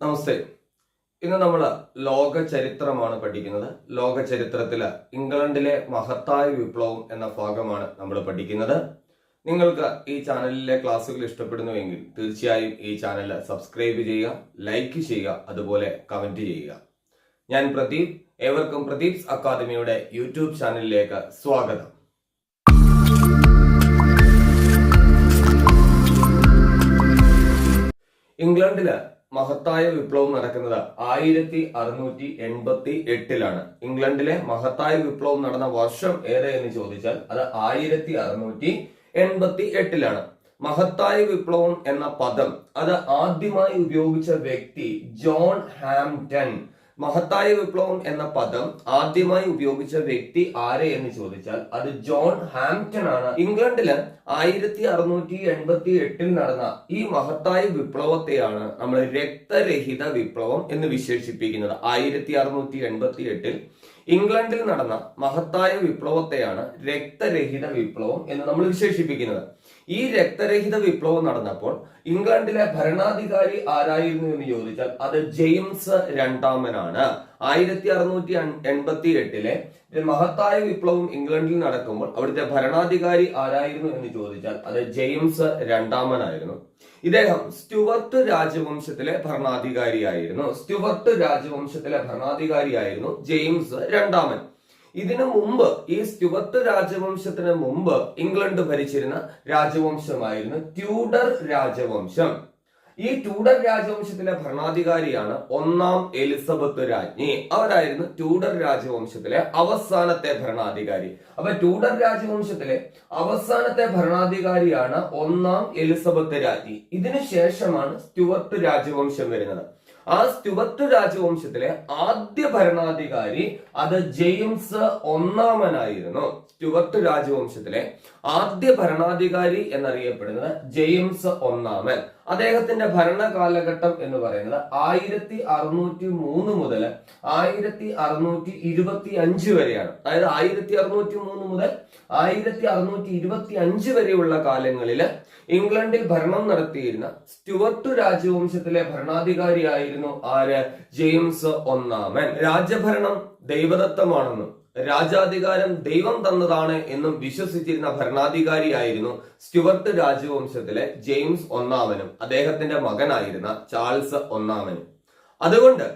നമസ്തേ. ഇന്ന് നമ്മൾ ലോക ചരിത്രമാണ് പഠിക്കുന്നത്. ലോക ചരിത്രത്തിൽ ഇംഗ്ലണ്ടിലെ മഹത്തായ വിപ്ലവം എന്ന ഭാഗമാണ് നമ്മൾ പഠിക്കുന്നത്. നിങ്ങൾക്ക് ഈ ചാനലിലെ ക്ലാസ്സുകൾ ഇഷ്ടപ്പെടുന്നുവെങ്കിൽ തീർച്ചയായും ഈ ചാനൽ സബ്സ്ക്രൈബ് ചെയ്യുക ലൈക്ക് ചെയ്യുക അതുപോലെ കമന്റ് ചെയ്യുക. ഞാൻ പ്രദീപ് ഏവർക്കും പ്രദീപ്സ് അക്കാദമിയുടെ യൂട്യൂബ് ചാനലിലേക്ക് സ്വാഗതം. ഇംഗ്ലണ്ടിൽ മഹത്തായ വിപ്ലവം നടക്കുന്നത് ആയിരത്തി അറുന്നൂറ്റി എൺപത്തി എട്ടിലാണ് ഇംഗ്ലണ്ടിലെ മഹത്തായ വിപ്ലവം നടന്ന വർഷം ഏത് എന്ന് ചോദിച്ചാൽ അത് ആയിരത്തി അറുന്നൂറ്റി എൺപത്തി എട്ടിലാണ് മഹത്തായ വിപ്ലവം എന്ന പദം അത് ആദ്യമായി ഉപയോഗിച്ച വ്യക്തി ജോൺ ഹാംപ്റ്റൺ മഹത്തായ വിപ്ലവം എന്ന പദം ആദ്യമായി ഉപയോഗിച്ച വ്യക്തി ആരെ എന്ന് ചോദിച്ചാൽ അത് ജോൺ ഹാംപ്റ്റൺ ആണ്. ഇംഗ്ലണ്ടിൽ ആയിരത്തി അറുന്നൂറ്റി എൺപത്തി എട്ടിൽ നടന്ന ഈ മഹത്തായ വിപ്ലവത്തെയാണ് നമ്മൾ രക്തരഹിത വിപ്ലവം എന്ന് വിശേഷിപ്പിക്കുന്നത്. ആയിരത്തി അറുന്നൂറ്റി എൺപത്തി എട്ടിൽ ഇംഗ്ലണ്ടിൽ നടന്ന മഹത്തായ വിപ്ലവത്തെയാണ് രക്തരഹിത വിപ്ലവം എന്ന് നമ്മൾ വിശേഷിപ്പിക്കുന്നത്. ഈ രക്തരഹിത വിപ്ലവം നടന്നപ്പോൾ ഇംഗ്ലണ്ടിലെ ഭരണാധികാരി ആരായിരുന്നു എന്ന് ചോദിച്ചാൽ അത് ജെയിംസ് രണ്ടാമനാണ്. ആയിരത്തി അറുന്നൂറ്റി എൺപത്തി എട്ടിലെ മഹത്തായ വിപ്ലവം ഇംഗ്ലണ്ടിൽ നടക്കുമ്പോൾ അവിടുത്തെ ഭരണാധികാരി ആരായിരുന്നു എന്ന് ചോദിച്ചാൽ അത് ജെയിംസ് രണ്ടാമനായിരുന്നു. ഇദ്ദേഹം സ്റ്റുവർട്ട് രാജവംശത്തിലെ ഭരണാധികാരിയായിരുന്നു. സ്റ്റുവർട്ട് രാജവംശത്തിലെ ഭരണാധികാരിയായിരുന്നു ജെയിംസ് രണ്ടാമൻ. ഇതിനു മുമ്പ് ഈ സ്റ്റുവർട്ട് രാജവംശത്തിന് മുമ്പ് ഇംഗ്ലണ്ട് ഭരിച്ചിരുന്ന രാജവംശമായിരുന്നു ട്യൂഡർ രാജവംശം. ഈ ട്യൂഡർ രാജവംശത്തിലെ ഭരണാധികാരിയാണ് ഒന്നാം എലിസബത്ത് രാജ്ഞി. അവരായിരുന്നു ട്യൂഡർ രാജവംശത്തിലെ അവസാനത്തെ ഭരണാധികാരി. അപ്പൊ ട്യൂഡർ രാജവംശത്തിലെ അവസാനത്തെ ഭരണാധികാരിയാണ് ഒന്നാം എലിസബത്ത് രാജ്ഞി. ഇതിനു ശേഷമാണ് സ്റ്റുവർട്ട് രാജവംശം വരുന്നത്. ആ സ്റ്റുവത്ത് രാജവംശത്തിലെ ആദ്യ ഭരണാധികാരി അത് ജെയിംസ് ഒന്നാമനായിരുന്നു. സ്റ്റുവത്ത് രാജവംശത്തിലെ ആദ്യ ഭരണാധികാരി എന്നറിയപ്പെടുന്നത് ജെയിംസ് ഒന്നാമൻ. അദ്ദേഹത്തിന്റെ ഭരണകാലഘട്ടം എന്ന് പറയുന്നത് ആയിരത്തി അറുന്നൂറ്റി മൂന്ന് മുതൽ ആയിരത്തി അറുന്നൂറ്റി ഇരുപത്തി അഞ്ച് വരെയാണ്. അതായത് ആയിരത്തി അറുന്നൂറ്റി മൂന്ന് മുതൽ ആയിരത്തി അറുന്നൂറ്റി ഇരുപത്തി അഞ്ച് വരെയുള്ള കാലങ്ങളിൽ ഇംഗ്ലണ്ടിൽ ഭരണം നടത്തിയിരുന്ന സ്റ്റുവർട്ട് രാജവംശത്തിലെ ഭരണാധികാരിയായിരുന്നു ആര്? ജെയിംസ് ഒന്നാമൻ. രാജഭരണം ദൈവദത്തമാണെന്നും രാജാധികാരം ദൈവം തന്നതാണ് എന്നും വിശ്വസിച്ചിരുന്ന ഭരണാധികാരിയായിരുന്നു സ്റ്റുവർട്ട് രാജവംശത്തിലെ ജെയിംസ് ഒന്നാമനും അദ്ദേഹത്തിന്റെ മകനായിരുന്ന ചാൾസ് ഒന്നാമനും. അതുകൊണ്ട്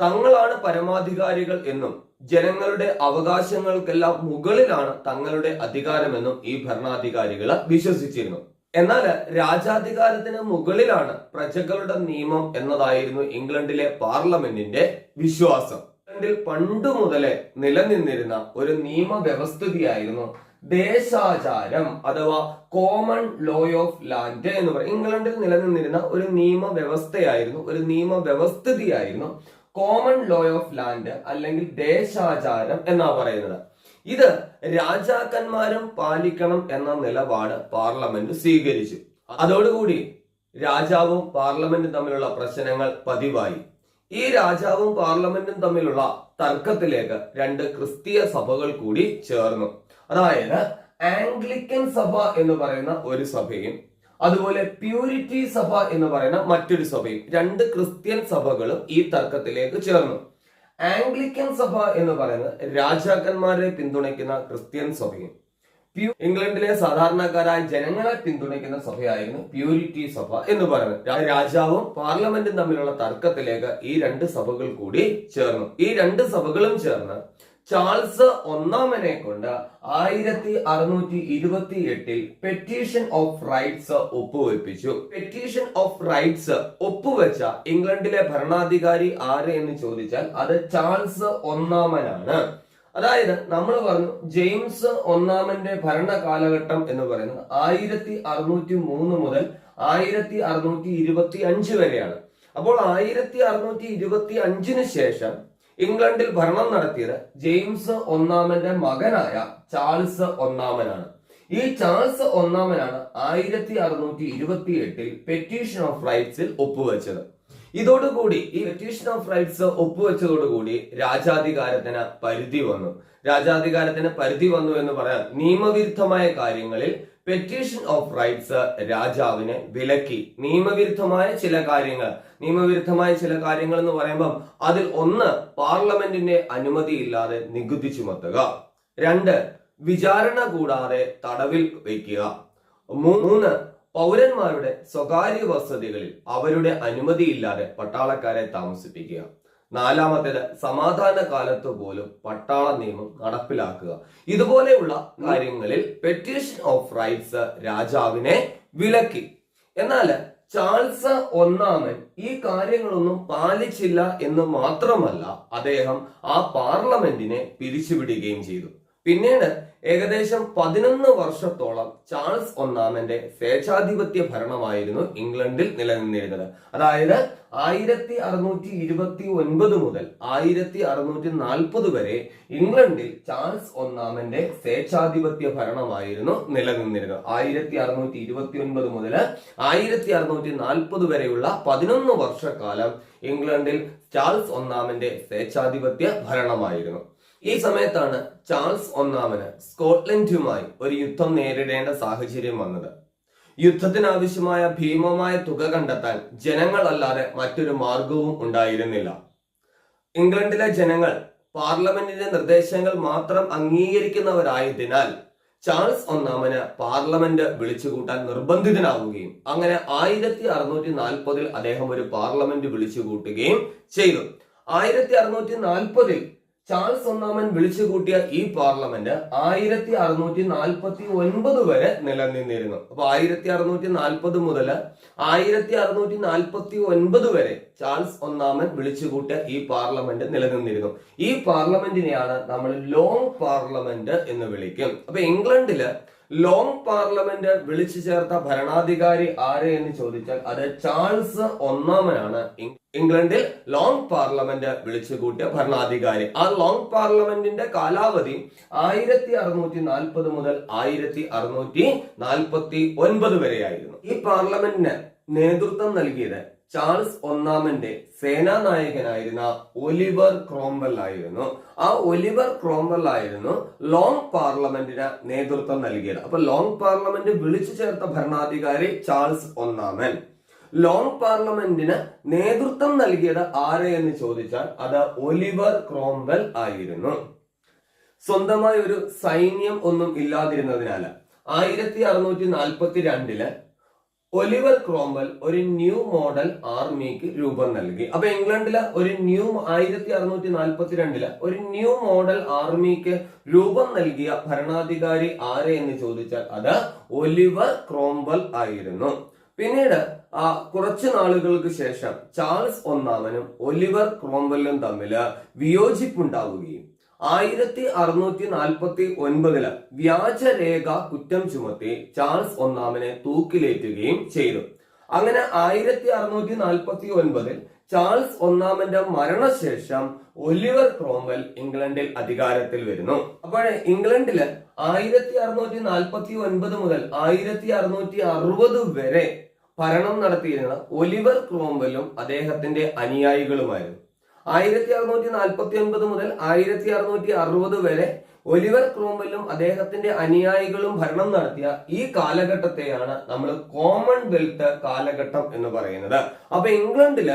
തങ്ങളാണ് പരമാധികാരികൾ എന്നും ജനങ്ങളുടെ അവകാശങ്ങൾക്കെല്ലാം മുകളിലാണ് തങ്ങളുടെ അധികാരമെന്നും ഈ ഭരണാധികാരികൾ വിശ്വസിച്ചിരുന്നു. എന്നാൽ രാജാധികാരത്തിന് മുകളിലാണ് പ്രജകളുടെ നിയമം എന്നതായിരുന്നു ഇംഗ്ലണ്ടിലെ പാർലമെന്റിന്റെ വിശ്വാസം. പണ്ടു മുതലേ നിലനിന്നിരുന്ന ഒരു നിയമവ്യവസ്ഥിതിയായിരുന്നു ദേശാചാരം അഥവാ കോമൺ ലോ ഓഫ് ലാൻഡ് എന്ന് പറയും. ഇംഗ്ലണ്ടിൽ നിലനിന്നിരുന്ന ഒരു നിയമവ്യവസ്ഥയായിരുന്നു ഒരു നിയമവ്യവസ്ഥിതിയായിരുന്നു കോമൺ ലോ ഓഫ് ലാൻഡ് അല്ലെങ്കിൽ ദേശാചാരം എന്നാ പറയുന്നത്. ഇത് രാജാക്കന്മാരും പാലിക്കണം എന്ന നിലപാട് പാർലമെന്റ് സ്വീകരിച്ചു. അതോടുകൂടി രാജാവും പാർലമെന്റും തമ്മിലുള്ള പ്രശ്നങ്ങൾ പതിവായി. ഈ രാജാവും പാർലമെന്റും തമ്മിലുള്ള തർക്കത്തിലേക്ക് രണ്ട് ക്രിസ്തീയ സഭകൾ കൂടി ചേർന്നു. അതായത് ആംഗ്ലിക്കൻ സഭ എന്ന് പറയുന്ന ഒരു സഭയും അതുപോലെ പ്യൂരിറ്റി സഭ എന്ന് പറയുന്ന മറ്റൊരു സഭയും രണ്ട് ക്രിസ്ത്യൻ സഭകളും ഈ തർക്കത്തിലേക്ക് ചേർന്നു. ആംഗ്ലിക്കൻ സഭ എന്ന് പറയുന്നത് രാജാക്കന്മാരെ പിന്തുണയ്ക്കുന്ന ക്രിസ്ത്യൻ സഭയും. ഇംഗ്ലണ്ടിലെ സാധാരണക്കാരായ ജനങ്ങളെ പിന്തുണയ്ക്കുന്ന സഭയായിരുന്നു പ്യൂരിറ്റി സഭ എന്ന് പറയുന്നത്. രാജാവും പാർലമെന്റും തമ്മിലുള്ള തർക്കത്തിലേക്ക് ഈ രണ്ട് സഭകൾ കൂടി ചേർന്നു. ഈ രണ്ട് സഭകളും ചേർന്ന് ചാൾസ് ഒന്നാമനെ കൊണ്ട് ആയിരത്തി അറുന്നൂറ്റി ഇരുപത്തി എട്ടിൽ പെറ്റീഷൻ ഓഫ് റൈറ്റ്സ് ഒപ്പുവെപ്പിച്ചു. പെറ്റീഷൻ ഓഫ് റൈറ്റ്സ് ഒപ്പുവെച്ച ഇംഗ്ലണ്ടിലെ ഭരണാധികാരി ആര് എന്ന് ചോദിച്ചാൽ അത് ചാൾസ് ഒന്നാമനാണ്. അതായത് നമ്മൾ പറഞ്ഞു ജെയിംസ് ഒന്നാമന്റെ ഭരണ കാലഘട്ടം എന്ന് പറയുന്നത് ആയിരത്തി അറുന്നൂറ്റി മൂന്ന് മുതൽ ആയിരത്തി അറുന്നൂറ്റി ഇരുപത്തി അഞ്ച് വരെയാണ്. അപ്പോൾ ആയിരത്തി അറുന്നൂറ്റി ഇരുപത്തി അഞ്ചിന് ശേഷം ഇംഗ്ലണ്ടിൽ ഭരണം നടത്തിയത് ജെയിംസ് ഒന്നാമന്റെ മകനായ ചാൾസ് ഒന്നാമനാണ്. ഈ ചാൾസ് ഒന്നാമനാണ് ആയിരത്തി അറുന്നൂറ്റി ഇരുപത്തി എട്ടിൽ പെറ്റീഷൻ ഓഫ് റൈറ്റ്സിൽ ഒപ്പുവെച്ചത്. ഇതോടുകൂടി ഈ പെറ്റീഷൻ ഓഫ് റൈറ്റ്സ് ഒപ്പുവെച്ചതോടുകൂടി രാജാധികാരത്തിന് പരിധി വന്നു. രാജാധികാരത്തിന് പരിധി വന്നു എന്ന് പറയാൻ നിയമവിരുദ്ധമായ കാര്യങ്ങളിൽ പെറ്റീഷൻ ഓഫ് റൈറ്റ്സ് രാജാവിനെ വിലക്കി. നിയമവിരുദ്ധമായ ചില കാര്യങ്ങൾ. നിയമവിരുദ്ധമായ ചില കാര്യങ്ങൾ എന്ന് പറയുമ്പം അതിൽ ഒന്ന് പാർലമെന്റിന്റെ അനുമതിയില്ലാതെ നികുതി ചുമത്തുക. രണ്ട് വിചാരണ കൂടാതെ തടവിൽ വയ്ക്കുക. മൂന്ന് പൗരന്മാരുടെ സ്വകാര്യ വസതികളിൽ അവരുടെ അനുമതിയില്ലാതെ പട്ടാളക്കാരെ താമസിപ്പിക്കുക. നാലാമത്തേത് സമാധാന കാലത്ത് പോലും പട്ടാള നിയമം നടപ്പിലാക്കുക. ഇതുപോലെയുള്ള കാര്യങ്ങളിൽ പെറ്റീഷൻ ഓഫ് റൈറ്റ്സ് രാജാവിനെ വിലക്കി. എന്നാൽ ചാൾസ് ഒന്നാമൻ ഈ കാര്യങ്ങളൊന്നും പാലിച്ചില്ല എന്ന് മാത്രമല്ല അദ്ദേഹം ആ പാർലമെന്റിനെ പിരിച്ചുവിടുകയും ചെയ്തു. പിന്നീട് ഏകദേശം പതിനൊന്ന് വർഷത്തോളം ചാൾസ് ഒന്നാമന്റെ സ്വേച്ഛാധിപത്യ ഭരണമായിരുന്നു ഇംഗ്ലണ്ടിൽ നിലനിന്നിരുന്നത്. അതായത് ആയിരത്തി അറുന്നൂറ്റി ഇരുപത്തി ഒൻപത് മുതൽ ആയിരത്തി അറുന്നൂറ്റി നാൽപ്പത് വരെ ഇംഗ്ലണ്ടിൽ ചാൾസ് ഒന്നാമന്റെ സ്വേച്ഛാധിപത്യ ഭരണമായിരുന്നു നിലനിന്നിരുന്നത്. ആയിരത്തി അറുന്നൂറ്റി ഇരുപത്തി ഒൻപത് മുതൽ ആയിരത്തി അറുന്നൂറ്റി നാൽപ്പത് വരെയുള്ള പതിനൊന്ന് വർഷക്കാലം ഇംഗ്ലണ്ടിൽ ചാൾസ് ഒന്നാമന്റെ സ്വേച്ഛാധിപത്യ ഭരണമായിരുന്നു. ഈ സമയത്താണ് ചാൾസ് ഒന്നാമന് സ്കോട്ട്ലൻഡുമായി ഒരു യുദ്ധം നേരിടേണ്ട സാഹചര്യം വന്നത്. യുദ്ധത്തിനാവശ്യമായ ഭീമമായ തുക കണ്ടെത്താൻ ജനങ്ങളല്ലാതെ മറ്റൊരു മാർഗവും ഉണ്ടായിരുന്നില്ല. ഇംഗ്ലണ്ടിലെ ജനങ്ങൾ പാർലമെന്റിന്റെ നിർദ്ദേശങ്ങൾ മാത്രം അംഗീകരിക്കുന്നവരായതിനാൽ ചാൾസ് ഒന്നാമന് പാർലമെന്റ് വിളിച്ചുകൂട്ടാൻ നിർബന്ധിതനാവുകയും അങ്ങനെ ആയിരത്തി അറുന്നൂറ്റി നാൽപ്പതിൽ അദ്ദേഹം ഒരു പാർലമെന്റ് വിളിച്ചുകൂട്ടുകയും ചെയ്തു. ആയിരത്തി അറുന്നൂറ്റി നാൽപ്പതിൽ ചാൾസ് ഒന്നാമൻ വിളിച്ചുകൂട്ടിയ ഈ പാർലമെന്റ് ആയിരത്തി അറുന്നൂറ്റി നാൽപ്പത്തി ഒൻപത് വരെ നിലനിന്നിരുന്നു. അപ്പൊ ആയിരത്തി അറുന്നൂറ്റി നാൽപ്പത് മുതൽ ആയിരത്തി അറുന്നൂറ്റി നാൽപ്പത്തി ഒൻപത് വരെ ചാൾസ് ഒന്നാമൻ വിളിച്ചുകൂട്ടിയ ഈ പാർലമെന്റ് നിലനിന്നിരുന്നു. ഈ പാർലമെന്റിനെയാണ് നമ്മൾ ലോങ് പാർലമെന്റ് എന്ന് വിളിക്കും. അപ്പൊ ഇംഗ്ലണ്ടിൽ ലോങ് പാർലമെന്റ് വിളിച്ചു ചേർത്ത ഭരണാധികാരി ആര് എന്ന് ചോദിച്ചാൽ അത് ചാൾസ് ഒന്നാമനാണ്. ഇംഗ്ലണ്ടിൽ ലോങ് പാർലമെന്റ് വിളിച്ചു കൂട്ടിയ ഭരണാധികാരി. ആ ലോങ് പാർലമെന്റിന്റെ കാലാവധി ആയിരത്തി അറുന്നൂറ്റി നാൽപ്പത് മുതൽ ആയിരത്തി അറുന്നൂറ്റി നാൽപ്പത്തി ഒൻപത് വരെയായിരുന്നു. ഈ പാർലമെന്റിന് നേതൃത്വം നൽകിയത് ചാൾസ് ഒന്നാമന്റെ സേനാനായകനായിരുന്ന ഒലിവർ ക്രോംവെൽ ആയിരുന്നു. ആ ഒലിവർ ക്രോംവെൽ ആയിരുന്നു ലോങ് പാർലമെന്റിന് നേതൃത്വം നൽകിയത്. അപ്പൊ ലോങ് പാർലമെന്റ് വിളിച്ചു ചേർത്ത ഭരണാധികാരി ചാൾസ് ഒന്നാമൻ. ലോങ് പാർലമെന്റിന് നേതൃത്വം നൽകിയത് ആരെ എന്ന് ചോദിച്ചാൽ അത് ഒലിവർ ക്രോംവെൽ ആയിരുന്നു. സ്വന്തമായി ഒരു സൈന്യം ഒന്നും ഇല്ലാതിരുന്നതിനാൽ ആയിരത്തി അറുന്നൂറ്റി നാൽപ്പത്തി രണ്ടിൽ ഒലിവർ ക്രോംബൽ ഒരു ന്യൂ മോഡൽ ആർമിക്ക് രൂപം നൽകി. അപ്പൊ ഇംഗ്ലണ്ടിലെ ഒരു ന്യൂ ആയിരത്തി അറുന്നൂറ്റി നാൽപ്പത്തി രണ്ടിൽ ഒരു ന്യൂ മോഡൽ ആർമിക്ക് രൂപം നൽകിയ ഭരണാധികാരി ആരെ എന്ന് ചോദിച്ചാൽ അത് ഒലിവർ ക്രോംബൽ ആയിരുന്നു. പിന്നീട് കുറച്ചു നാളുകൾക്ക് ശേഷം ചാൾസ് ഒന്നാമനും ഒലിവർ ക്രോംബലും തമ്മിൽ വിയോജിപ്പുണ്ടാവുകയും ആയിരത്തി അറുന്നൂറ്റി നാൽപ്പത്തി ഒൻപതിൽ വ്യാജരേഖ കുറ്റം ചുമത്തി ചാൾസ് ഒന്നാമനെ തൂക്കിലേറ്റുകയും ചെയ്തു. അങ്ങനെ ആയിരത്തി അറുന്നൂറ്റി നാൽപ്പത്തി ഒൻപതിൽ ചാൾസ് ഒന്നാമന്റെ മരണശേഷം ഒലിവർ ക്രോംവെൽ ഇംഗ്ലണ്ടിൽ അധികാരത്തിൽ വരുന്നു. അപ്പോൾ ഇംഗ്ലണ്ടിൽ ആയിരത്തി അറുന്നൂറ്റി നാൽപ്പത്തി ഒൻപത് മുതൽ ആയിരത്തി അറുന്നൂറ്റി അറുപത് വരെ ഭരണം നടത്തിയിരുന്ന ഒലിവർ ക്രോംവെല്ലും അദ്ദേഹത്തിന്റെ അനുയായികളുമായിരുന്നു. ആയിരത്തി അറുന്നൂറ്റി നാൽപ്പത്തി ഒൻപത് മുതൽ ആയിരത്തി അറുന്നൂറ്റി അറുപത് വരെ ഒലിവർ ക്രോംവെല്ലും അദ്ദേഹത്തിന്റെ അനുയായികളും ഭരണം നടത്തിയ ഈ കാലഘട്ടത്തെയാണ് നമ്മൾ കോമൺവെൽത്ത് കാലഘട്ടം എന്ന് പറയുന്നത്. അപ്പൊ ഇംഗ്ലണ്ടിൽ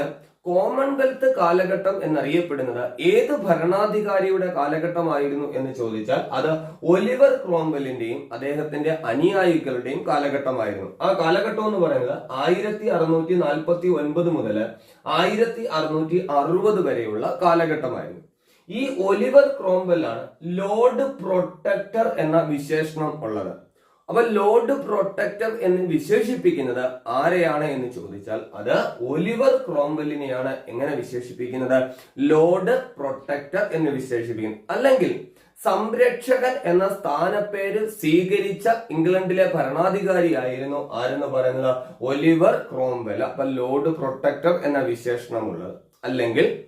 കോമൺവെൽത്ത് കാലഘട്ടം എന്നറിയപ്പെടുന്നത് ഏത് ഭരണാധികാരിയുടെ കാലഘട്ടമായിരുന്നു എന്ന് ചോദിച്ചാൽ അത് ഒലിവർ ക്രോംവെല്ലിന്റെയും അദ്ദേഹത്തിന്റെ അനുയായികളുടെയും കാലഘട്ടമായിരുന്നു. ആ കാലഘട്ടം എന്ന് പറയുന്നത് ആയിരത്തി അറുന്നൂറ്റി നാൽപ്പത്തി ഒൻപത് മുതൽ ആയിരത്തി അറുന്നൂറ്റി അറുപത് വരെയുള്ള കാലഘട്ടമായിരുന്നു. ഈ ഒലിവർ ക്രോംവെൽ ആണ് ലോർഡ് പ്രൊട്ടക്ടർ എന്ന വിശേഷണം ഉള്ളത്. അപ്പൊ ലോഡ് പ്രൊട്ടക്ടർ എന്ന് വിശേഷിപ്പിക്കുന്നത് ആരെയാണ് എന്ന് ചോദിച്ചാൽ അത് ഒലിവർ ക്രോംവെല്ലിനെയാണ് എങ്ങനെ വിശേഷിപ്പിക്കുന്നത്? ലോഡ് പ്രൊട്ടക്ടർ എന്ന് വിശേഷിപ്പിക്കുന്നത് അല്ലെങ്കിൽ സംരക്ഷകൻ എന്ന സ്ഥാനപ്പേര് സ്വീകരിച്ച ഇംഗ്ലണ്ടിലെ ഭരണാധികാരിയായിരുന്നു ആരെന്ന് പറയുന്നത്? Oliver Cromwell. അപ്പൊ ലോർഡ് പ്രൊട്ടക്ടർ എന്ന വിശേഷണമുള്ളത്. അല്ലെങ്കിൽ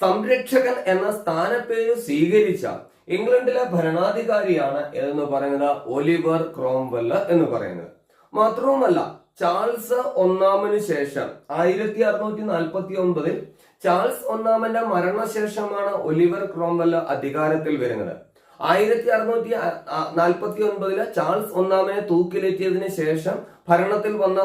സംരക്ഷകൻ എന്ന സ്ഥാനപ്പേര് സ്വീകരിച്ച ഇംഗ്ലണ്ടിലെ ഭരണാധികാരിയാണ് എന്ന് പറയുന്നത്? ഒലിവർ ക്രോംവെൽ എന്ന് പറയുന്നത്. മാത്രവുമല്ല ചാൾസ് ഒന്നാമന് ശേഷം ആയിരത്തി അറുന്നൂറ്റി നാൽപ്പത്തി ഒമ്പതിൽ ചാൾസ് ഒന്നാമന്റെ മരണശേഷമാണ് ഒലിവർ ക്രോംവെൽ അധികാരത്തിൽ വരുന്നത്. ആയിരത്തി അറുന്നൂറ്റി നാൽപ്പത്തി ഒൻപതിൽ ചാൾസ് ഒന്നാമനെ തൂക്കിലേറ്റിയതിനു ശേഷം ഭരണത്തിൽ വന്ന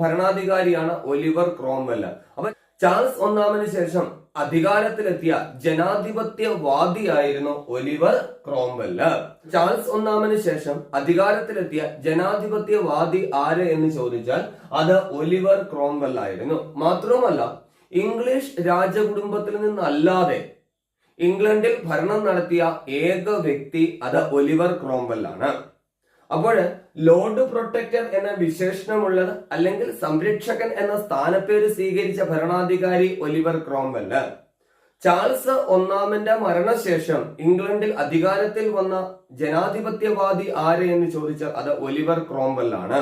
ഭരണാധികാരിയാണ് ഒലിവർ ക്രോംവെൽ. അപ്പൊ ചാൾസ് ഒന്നാമന് ശേഷം അധികാരത്തിലെത്തിയ ജനാധിപത്യവാദിയായിരുന്നു ഒലിവർ ക്രോംവെല്ല് ചാൾസ് ഒന്നാമന് ശേഷം അധികാരത്തിലെത്തിയ ജനാധിപത്യവാദി ആര് എന്ന് ചോദിച്ചാൽ അത് ഒലിവർ ക്രോംവെൽ ആയിരുന്നു മാത്രവുമല്ല ഇംഗ്ലീഷ് രാജകുടുംബത്തിൽ നിന്നല്ലാതെ ഇംഗ്ലണ്ടിൽ ഭരണം നടത്തിയ ഏക വ്യക്തി അത് ഒലിവർ ക്രോംവെൽ ആണ് അപ്പോൾ ലോർഡ് പ്രൊട്ടക്ടർ എന്ന വിശേഷണമുള്ളത് അല്ലെങ്കിൽ സംരക്ഷകൻ എന്ന സ്ഥാനപ്പേര് സ്വീകരിച്ച ഭരണാധികാരി ഒലിവർ ക്രോംവെൽ ചാൾസ് ഒന്നാമന്റെ മരണശേഷം ഇംഗ്ലണ്ടിൽ അധികാരത്തിൽ വന്ന ജനാധിപത്യവാദി ആര് എന്ന് ചോദിച്ചാൽ അത് ഒലിവർ ക്രോംവെൽ ആണ്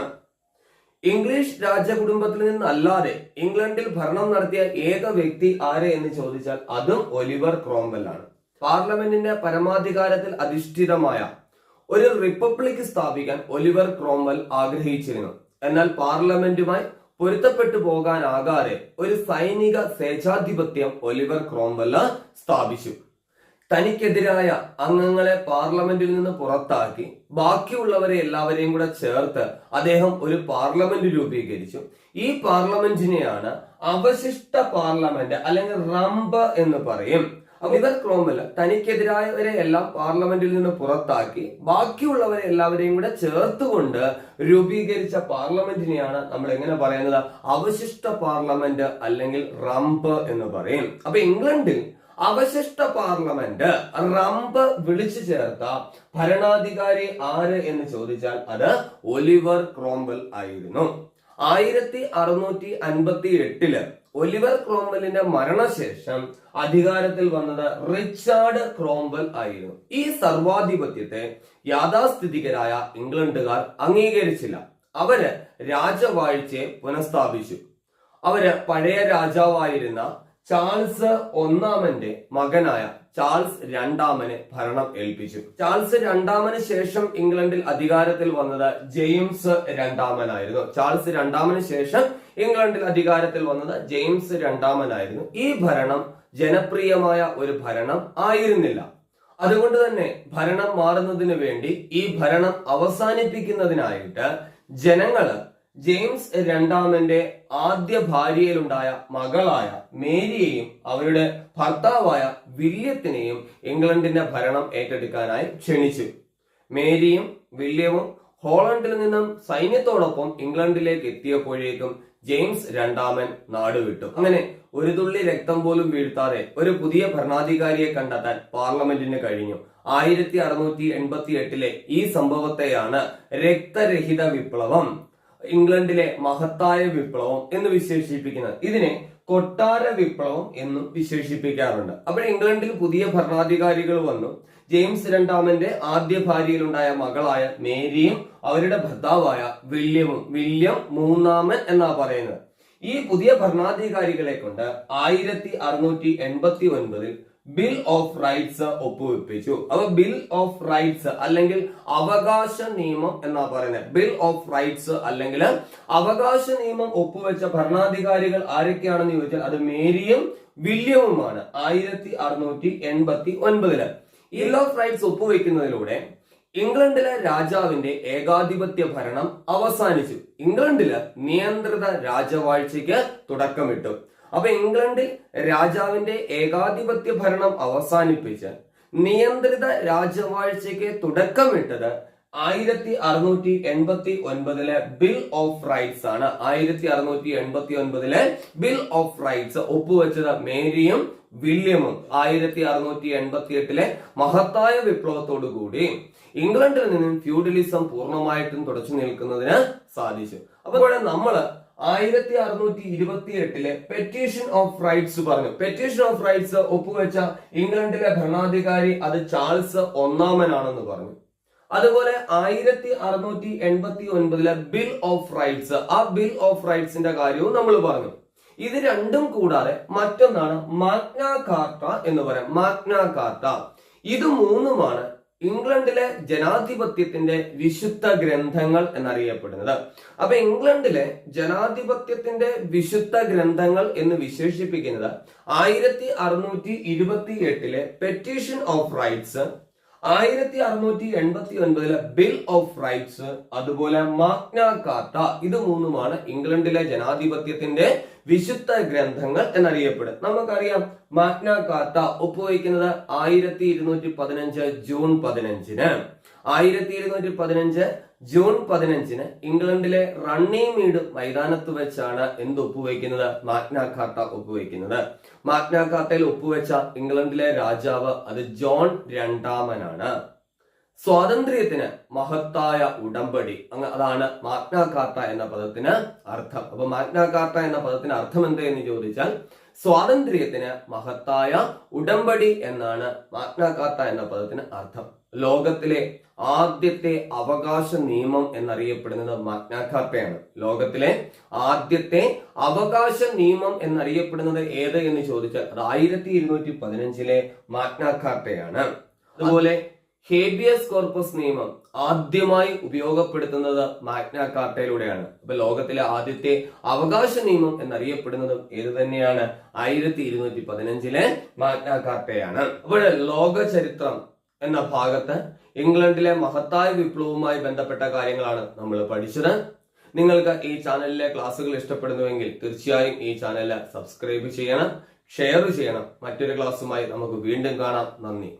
ഇംഗ്ലീഷ് രാജകുടുംബത്തിൽ നിന്നല്ലാതെ ഇംഗ്ലണ്ടിൽ ഭരണം നടത്തിയ ഏക വ്യക്തി ആരെ എന്ന് ചോദിച്ചാൽ അതും ഒലിവർ ക്രോംവെൽ ആണ്. പാർലമെന്റിന്റെ പരമാധികാരത്തിൽ അധിഷ്ഠിതമായ ഒരു റിപ്പബ്ലിക് സ്ഥാപിക്കാൻ ഒലിവർ ക്രോംവെൽ ആഗ്രഹിച്ചിരുന്നു. എന്നാൽ പാർലമെന്റുമായി പൊരുത്തപ്പെട്ടു പോകാനാകാതെ ഒരു സൈനിക സ്വേച്ഛാധിപത്യം ഒലിവർ ക്രോംവെൽ സ്ഥാപിച്ചു. തനിക്കെതിരായ അംഗങ്ങളെ പാർലമെന്റിൽ നിന്ന് പുറത്താക്കി. ബാക്കിയുള്ളവരെ എല്ലാവരെയും കൂടെ ചേർത്ത് അദ്ദേഹം ഒരു പാർലമെന്റ് രൂപീകരിച്ചു. ഈ പാർലമെന്റിനെയാണ് അവശിഷ്ട പാർലമെന്റ് അല്ലെങ്കിൽ റംബ് എന്ന് പറയും. അപ്പൊ ഇവർ ക്രോംവെൽ തനിക്കെതിരായവരെ എല്ലാം പാർലമെന്റിൽ നിന്ന് പുറത്താക്കി ബാക്കിയുള്ളവരെ എല്ലാവരെയും കൂടെ ചേർത്തുകൊണ്ട് രൂപീകരിച്ച പാർലമെന്റിനെയാണ് നമ്മൾ എങ്ങനെ പറയുന്നത്? അവശിഷ്ട പാർലമെന്റ് അല്ലെങ്കിൽ റംബ് എന്ന് പറയും. അപ്പൊ ഇംഗ്ലണ്ടിൽ അവശിഷ്ട പാർലമെന്റ്. റംബ് വിളിച്ചു ചേർത്ത ഭരണാധികാരി ആര് എന്ന് ചോദിച്ചാൽ അത് ഒലിവർ ക്രോംബൽ ആയിരുന്നു. ആയിരത്തി അറുന്നൂറ്റി അൻപത്തി എട്ടിൽ ഒലിവർ ക്രോംബലിന്റെ മരണശേഷം അധികാരത്തിൽ വന്നത് റിച്ചാർഡ് ക്രോംബൽ ആയിരുന്നു. ഈ സർവാധിപത്യത്തെ യാഥാസ്ഥിതികരായ ഇംഗ്ലണ്ടുകാർ അംഗീകരിച്ചില്ല. അവർ രാജവാഴ്ചയെ പുനഃസ്ഥാപിച്ചു. അവർ പഴയ രാജാവായിരുന്ന ചാൾസ് ഒന്നാമന്റെ മകനായ ചാൾസ് രണ്ടാമനെ ഭരണം ഏൽപ്പിച്ചു. ചാൾസ് രണ്ടാമന് ശേഷം ഇംഗ്ലണ്ടിൽ അധികാരത്തിൽ വന്നത് ജെയിംസ് രണ്ടാമനായിരുന്നു. ചാൾസ് രണ്ടാമന് ശേഷം ഇംഗ്ലണ്ടിൽ അധികാരത്തിൽ വന്നത് ജെയിംസ് രണ്ടാമനായിരുന്നു. ഈ ഭരണം ജനപ്രിയമായ ഒരു ഭരണം ആയിരുന്നില്ല. അതുകൊണ്ട് തന്നെ ഭരണം മാറുന്നതിന് വേണ്ടി ഈ ഭരണം അവസാനിപ്പിക്കുന്നതിനായിട്ട് ജനങ്ങൾ ജെയിംസ് രണ്ടാമന്റെ ആദ്യ ഭാര്യയിലുണ്ടായ മകളായ മേരിയെയും അവരുടെ ഭർത്താവായ വില്യത്തിനെയും ഇംഗ്ലണ്ടിന്റെ ഭരണം ഏറ്റെടുക്കാനായി ക്ഷണിച്ചു. മേരിയും വില്യവും ഹോളണ്ടിൽ നിന്നും സൈന്യത്തോടൊപ്പം ഇംഗ്ലണ്ടിലേക്ക് എത്തിയപ്പോഴേക്കും ജെയിംസ് രണ്ടാമൻ നാടുവിട്ടു. അങ്ങനെ ഒരു തുള്ളി രക്തം പോലും വീഴ്ത്താതെ ഒരു പുതിയ ഭരണാധികാരിയെ കണ്ടെത്താൻ പാർലമെന്റിന് കഴിഞ്ഞു. ആയിരത്തി അറുന്നൂറ്റി എൺപത്തി എട്ടിലെ ഈ സംഭവത്തെയാണ് രക്തരഹിത വിപ്ലവം ഇംഗ്ലണ്ടിലെ മഹത്തായ വിപ്ലവം എന്ന് വിശേഷിപ്പിക്കുന്നത്. ഇതിനെ കൊട്ടാര വിപ്ലവം എന്നും വിശേഷിപ്പിക്കാറുണ്ട്. അപ്പോൾ ഇംഗ്ലണ്ടിൽ പുതിയ ഭരണാധികാരികൾ വന്നു. ജെയിംസ് രണ്ടാമന്റെ ആദ്യ ഭാര്യയിലുണ്ടായ മകളായ മേരിയും അവരുടെ ഭർത്താവായ വില്യമും വില്യം മൂന്നാമൻ എന്നാ പറയുന്നത്. ഈ പുതിയ ഭരണാധികാരികളെ കൊണ്ട് ആയിരത്തി അറുന്നൂറ്റി എൺപത്തി ഒൻപതിൽ ബിൽ ഓഫ് റൈറ്റ്സ് ഒപ്പുവെപ്പിച്ചു. അപ്പൊ ബിൽ ഓഫ് റൈറ്റ്സ് അല്ലെങ്കിൽ അവകാശ നിയമം എന്നാ പറയുന്നത്? ബിൽ ഓഫ് റൈറ്റ്സ് അല്ലെങ്കിൽ അവകാശ നിയമം ഒപ്പുവെച്ച ഭരണാധികാരികൾ ആരൊക്കെയാണെന്ന് ചോദിച്ചാൽ അത് മേരിയും വില്യവുമാണ്. ആയിരത്തി അറുന്നൂറ്റി എൺപത്തി ഒൻപതിൽ ബിൽ ഓഫ് റൈറ്റ്സ് ഒപ്പുവെക്കുന്നതിലൂടെ ഇംഗ്ലണ്ടിലെ രാജാവിന്റെ ഏകാധിപത്യ ഭരണം അവസാനിച്ചു. ഇംഗ്ലണ്ടിൽ നിയന്ത്രിത രാജവാഴ്ചയ്ക്ക് തുടക്കമിട്ടു. അപ്പൊ ഇംഗ്ലണ്ടിൽ രാജാവിന്റെ ഏകാധിപത്യ ഭരണം അവസാനിപ്പിച്ച് നിയന്ത്രിത രാജവാഴ്ചയ്ക്ക് തുടക്കമിട്ടത് ആയിരത്തി അറുന്നൂറ്റി എൺപത്തി ഒൻപതിലെ ബിൽ ഓഫ് റൈറ്റ്സ് ആണ്. ആയിരത്തി അറുന്നൂറ്റി എൺപത്തി ഒൻപതിലെ ബിൽ ഓഫ് റൈറ്റ്സ് ഒപ്പുവെച്ചത് മേരിയും വില്യമും. ആയിരത്തി അറുന്നൂറ്റി എൺപത്തി എട്ടിലെ മഹത്തായ വിപ്ലവത്തോടു കൂടി ഇംഗ്ലണ്ടിൽ നിന്നും ഫ്യൂഡലിസം പൂർണമായിട്ടും തുടച്ചു നിൽക്കുന്നതിന് സാധിച്ചു. അപ്പോൾ നമ്മൾ ആയിരത്തി അറുന്നൂറ്റി ഇരുപത്തി എട്ടിലെ പെറ്റീഷൻ ഓഫ് റൈറ്റ്സ് പറഞ്ഞു. പെറ്റീഷൻ ഓഫ് റൈറ്റ്സ് ഒപ്പുവെച്ച ഇംഗ്ലണ്ടിലെ ഭരണാധികാരി അത് ചാൾസ് ഒന്നാമനാണെന്ന് പറഞ്ഞു. അതുപോലെ ആയിരത്തി അറുന്നൂറ്റി എൺപത്തി ഒൻപതിലെ ബിൽ ഓഫ് റൈറ്റ്സ് ആ ബിൽ ഓഫ് റൈറ്റ്സിന്റെ കാര്യവും നമ്മൾ പറഞ്ഞു. ഇത് രണ്ടും കൂടാതെ മറ്റൊന്നാണ് മാഗ്ന കാർട്ട എന്ന് പറയാം. മാഗ്ന കാർട്ട ഇത് മൂന്നുമാണ് ഇംഗ്ലണ്ടിലെ ജനാധിപത്യത്തിന്റെ വിശുദ്ധ ഗ്രന്ഥങ്ങൾ എന്നറിയപ്പെടുന്നത്. അപ്പൊ ഇംഗ്ലണ്ടിലെ ജനാധിപത്യത്തിന്റെ വിശുദ്ധ ഗ്രന്ഥങ്ങൾ എന്ന് വിശേഷിപ്പിക്കുന്നത് ആയിരത്തി അറുന്നൂറ്റി ഇരുപത്തി എട്ടിലെ പെറ്റീഷൻ ഓഫ് റൈറ്റ്സ് ആയിരത്തി അറുന്നൂറ്റി എൺപത്തി ഒൻപതിലെ ബിൽ ഓഫ് റൈറ്റ്സ് അതുപോലെ മാഗ്ന കാർട്ട ഇത് മൂന്നുമാണ് ഇംഗ്ലണ്ടിലെ ജനാധിപത്യത്തിന്റെ വിശുദ്ധ ഗ്രന്ഥങ്ങൾ എന്നറിയപ്പെടും. നമുക്കറിയാം മാഗ്ന കാർട്ട ഒപ്പുവയ്ക്കുന്നത് ആയിരത്തി ഇരുന്നൂറ്റി പതിനഞ്ച് ജൂൺ പതിനഞ്ചിന്. ആയിരത്തി ഇരുന്നൂറ്റി പതിനഞ്ച് ജൂൺ പതിനഞ്ചിന് ഇംഗ്ലണ്ടിലെ റണ്ണി മീഡ് മൈതാനത്ത് വെച്ചാണ് എന്ത് ഒപ്പുവയ്ക്കുന്നത് മാഗ്ന കാർട്ട ഒപ്പുവയ്ക്കുന്നത് മാഗ്ന കാർട്ടയിൽ ഒപ്പുവെച്ച ഇംഗ്ലണ്ടിലെ രാജാവ് അത് ജോൺ രണ്ടാമനാണ്. സ്വാതന്ത്ര്യത്തിന് മഹത്തായ ഉടമ്പടി. അങ്ങ് അതാണ് മാഗ്ന എന്ന പദത്തിന് അർത്ഥം. അപ്പൊ മാഗ്ന എന്ന പദത്തിന് അർത്ഥം എന്ത് എന്ന് ചോദിച്ചാൽ സ്വാതന്ത്ര്യത്തിന് മഹത്തായ ഉടമ്പടി എന്നാണ് മാഗ്ന എന്ന പദത്തിന് അർത്ഥം. ലോകത്തിലെ ആദ്യത്തെ അവകാശ നിയമം എന്നറിയപ്പെടുന്നത് മാഗ്ന ലോകത്തിലെ ആദ്യത്തെ അവകാശ നിയമം എന്നറിയപ്പെടുന്നത് ഏത് എന്ന് ചോദിച്ചാൽ അത് ആയിരത്തി ഇരുന്നൂറ്റി പതിനഞ്ചിലെ മാഗ്ന അതുപോലെ ഹേബിയസ് കോർപ്പസ് നിയമം ആദ്യമായി ഉപയോഗപ്പെടുത്തുന്നത് മാഗ്ന കാർട്ടയിലൂടെയാണ്. അപ്പൊ ലോകത്തിലെ ആദ്യത്തെ അവകാശ നിയമം എന്നറിയപ്പെടുന്നതും ഏത് തന്നെയാണ്? ആയിരത്തി ഇരുന്നൂറ്റി പതിനഞ്ചിലെ മാഗ്ന കാർട്ടയാണ്. അപ്പോൾ ലോക ചരിത്രം എന്ന ഭാഗത്ത് ഇംഗ്ലണ്ടിലെ മഹത്തായ വിപ്ലവവുമായി ബന്ധപ്പെട്ട കാര്യങ്ങളാണ് നമ്മൾ പഠിച്ചത്. നിങ്ങൾക്ക് ഈ ചാനലിലെ ക്ലാസ്സുകൾ ഇഷ്ടപ്പെടുന്നുവെങ്കിൽ തീർച്ചയായും ഈ ചാനൽ സബ്സ്ക്രൈബ് ചെയ്യണം ഷെയർ ചെയ്യണം. മറ്റൊരു ക്ലാസ്സുമായി നമുക്ക് വീണ്ടും കാണാം. നന്ദി.